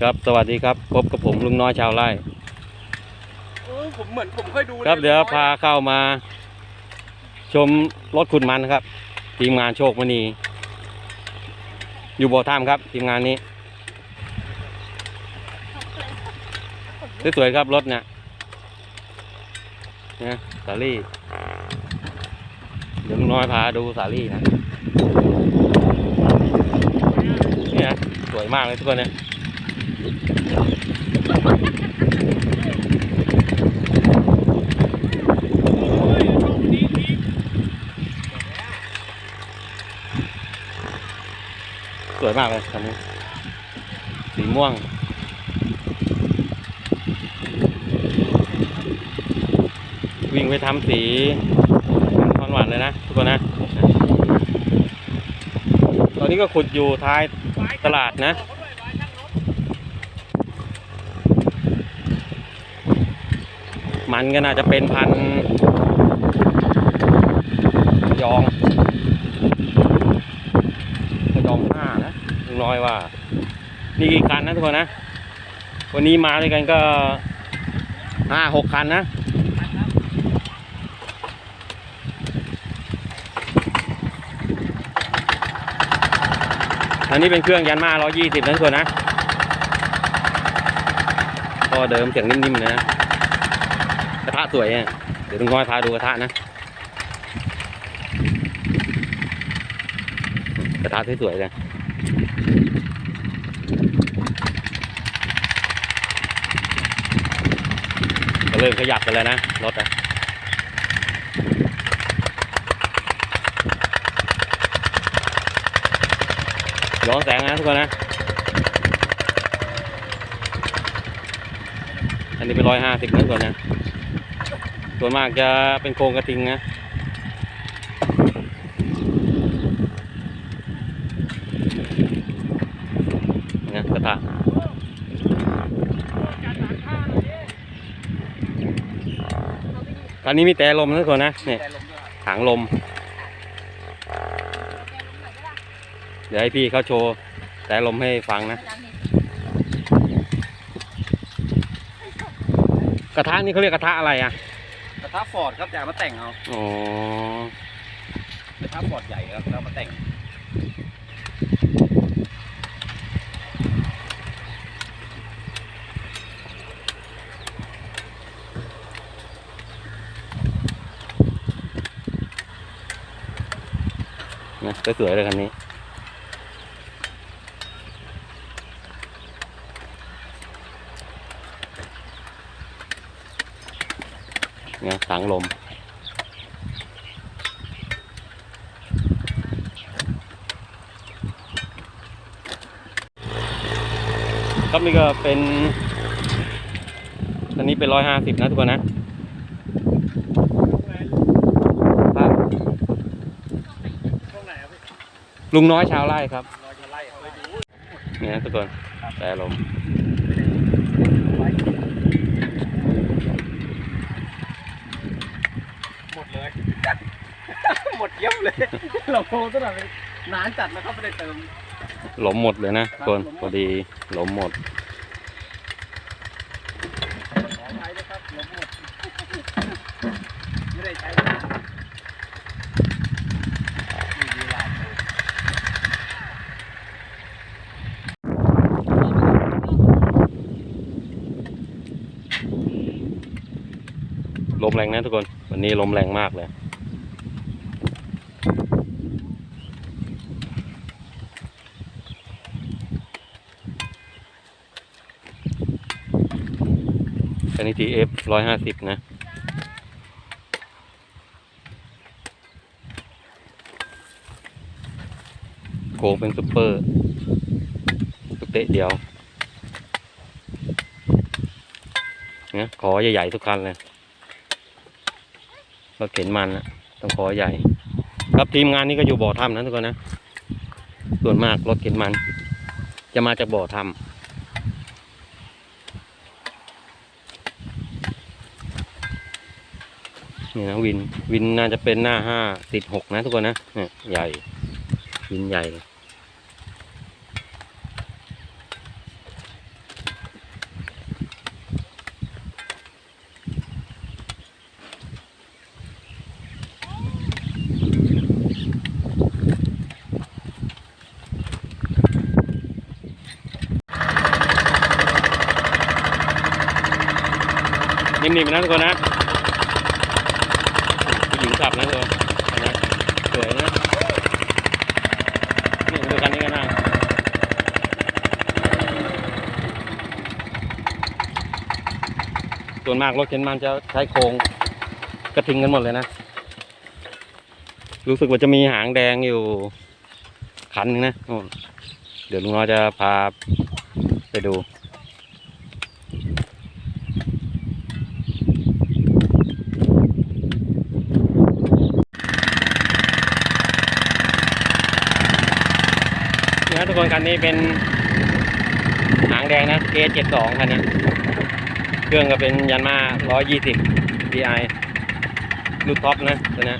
ครับสวัสดีครับพบกับผมลุงน้อยชาวไร่เออผมเหมือนผมเคยดูครับในเดี๋ยวร้อพาเข้ามา ชมรถขุดมันครับทีมงานโชคมณีอยู่บ่อถ้ำครับ ทีมงานนี้สวยๆครับรถเนี่ยนะสาลี่เดี๋ยวลุงน้อยพาดูสาลี่นะเนี่ยสวยมากเลยทุกคนเนี่ย สวยมากเลยคันนี้ สีม่วง วิ่งไปทำสีคอนหวานเลยนะ ทุกคนนะ ตอนนี้ก็ขุดอยู่ท้ายตลาดนะมันก็น่าจะเป็นพันยอง กระยองห้า น้อยว่า นี่กี่คันนะทุกคนนะ วันนี้มาด้วยกันก็ห้าหกคันนะอันนี้เป็นเครื่องยันมาร้อยี่สิบนะทุกคนนะก็เดิมเสียงนิ่มๆเลยนะกระทะสวยอะเดี๋ยวลุงน้อยพาดูกระทะนะกระทะสวยๆเลย เริ่มขยับกันแล้วนะ รถอะย้อนแสงนะทุกคนนะ อันนี้เป็นร้อยห้าสิบนะทุกคนนะ ส่วนมากจะเป็นโครงกระทิงนะนะกระทะ ตอนนี้มีแต่ลมนะทุกคนนะเนี่ยแต่ลมด้วยหางลม เดี๋ยวให้พี่เขาโชว์แต่ลมให้ฟังนะ กระทะนี่เขาเรียกกระทะอะไรอะ กระทะฟอร์ดครับแต่เอามาแต่งเอาอ๋อกระทะฟอร์ดใหญ่ครับแล้วเอามาแต่ง สวยๆเลยคันนี้ เนี่ยสังลมครับนี่ก็เป็นอันนี้เป็นร้อยห้าสิบนะทุกคนนะ ช่วงไหนครับพี่ ลุงน้อยชาวไร่ครับรอจะไล่เคยดูเนี่ยทุกคนแต่ลมหมดเลยหมดเยี่ยมเลยเราโทรตั้งแต่นานจัดนะครับไม่ได้เติมลมหมดเลยนะทุกคนครับลมหมดพอดีลมหมด ขอใช้นะครับลมหมด ไม่ได้ใช้เลยมีเวลาโทร ลมแรงนะทุกคน วันนี้ลมแรงมากเลยอันนี้ TF ร้อยห้าสิบนะโค้งเป็นซุปเปอร์ตุกเตะเดียวเนี่ยขอใหญ่ ๆ ทุกคันเลย รถเข็นมันนะต้องขอใหญ่ ครับทีมงานนี้ก็อยู่บ่อถ้ำนะทุกคนนะส่วนมากรถเข็นมัน จะมาจากบ่อถ้ำนี่นะวินวินน่าจะเป็นหน้าห้าติดหกนะทุกคนนะเนี่ยใหญ่ วินใหญ่ นิ่มๆนะทุกคนนะผู้หญิงขับนะทุกคนนะสวยนะนี่ดูคันนี้กันนะส่วนมากรถเข็นมันจะใช้โครงกระทิงกันหมดเลยนะ รู้สึกว่าจะมีหางแดงอยู่คันหนึงนะ เดี๋ยวลุงน้อยจะพาไปดู นี่นคันนี้เป็นหางแดงนะ K72 คันนี้ เครื่องก็เป็นยันมา120 DI รุ่นท็อปนะตัวนี้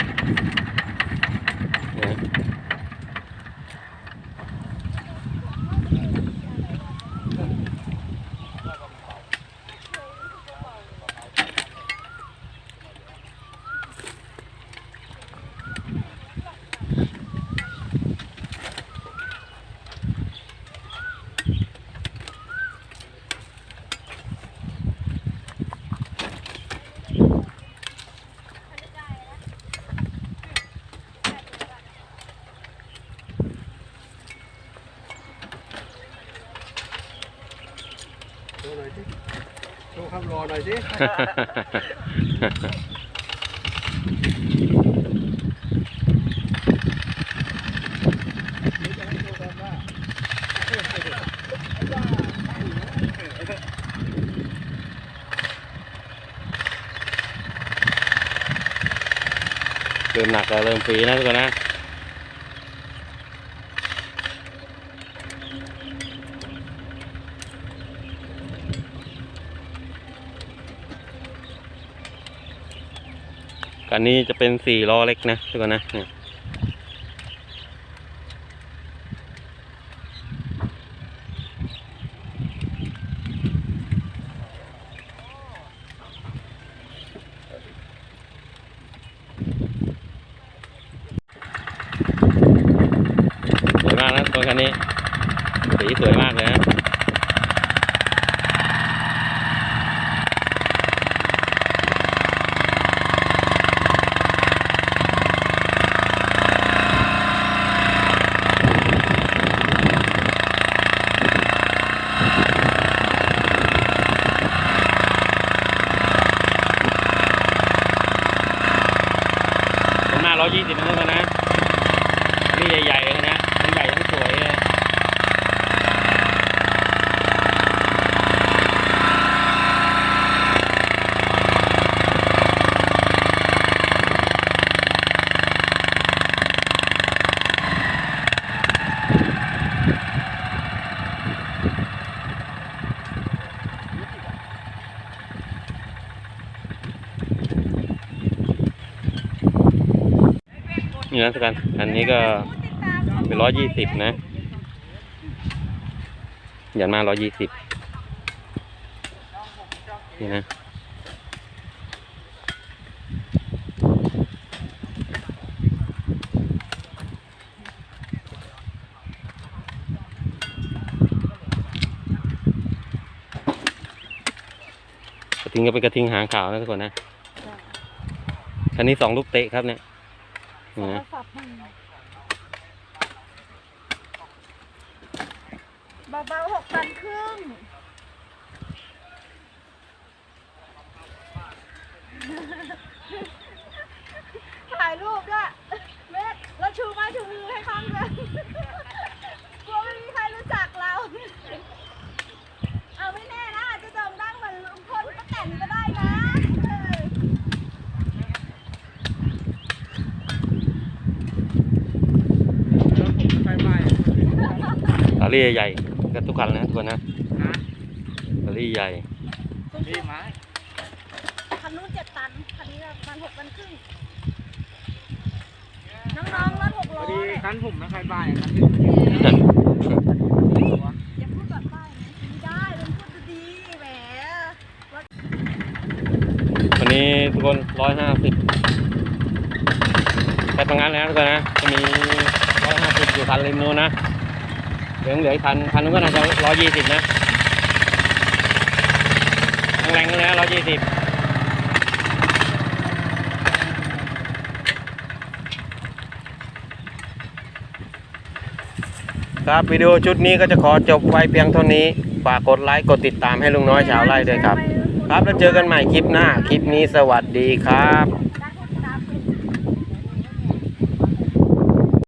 ความรอหน่อยสิเริ่มหนักแล้วเริ่มฟรีนะทุกคนนะ กันนี้จะเป็นสี่ล้อเล็กนะทุกคนนะเนี่ยสวยมากนะตัวคันนี้สีสวยมากเลยนะ ผมมา ร้อยยี่สิบนะทุกคนนะนี่ใหญ่ๆเลยนะทั้งใหญ่ทั้งสวยเลย นะทุกคนอันนี้ก็เป็นร้อยยี่สิบนะยันมาร้อยยี่สิบนี่นะกระทิงก็เป็นกระทิงหางขาวนะทุกคนนะคันนี้สองลูกเตะครับเนี่ย นี่นะเบาๆหกพันครึ่ง ถ่ายรูปด้วยเมฆแล้วชูไม้ชูมือให้ข้างด้วยกลัวไม่มีใครรู้จักเรา เอาไม่แน่นะอาจจะโด่งดังเหมือนลุงพลป้าแตนก็ได้นะเออ ไฟไหม้ ลอรี่ใหญ่ๆก็ทุกคันนะทุกคนนะฮะลอรี่ใหญ่นี่ไม้คันนู้นเจ็ดตัน คันนี้ประมาณหกตันครึ่ง น้องๆรถหกพล้ออดีเนี่ยคันผมนะไฟไหม้คันที่อย่าพูดก่อนป้ายนะไม่ได้มันพูดดีๆแหมวันนี้ทุกคนร้อยห้าสิบไปทำงานแล้วทุกคนนะจะมีร้อยห้าสิบอยู่คันริมนู้นนะ เหลืองเหลืองพันพันนู้นก็น่าจะร้อยยี่สิบนะแรงๆเลยนะร้อยยี่สิบครับวิดีโอชุดนี้ก็จะขอจบไว้เพียงเท่านี้ ฝากกดไลค์กดติดตามให้ลุงน้อยชาวไร่ด้วยครับ ครับแล้วเจอกันใหม่คลิปหน้า คลิปนี้สวัสดีครับ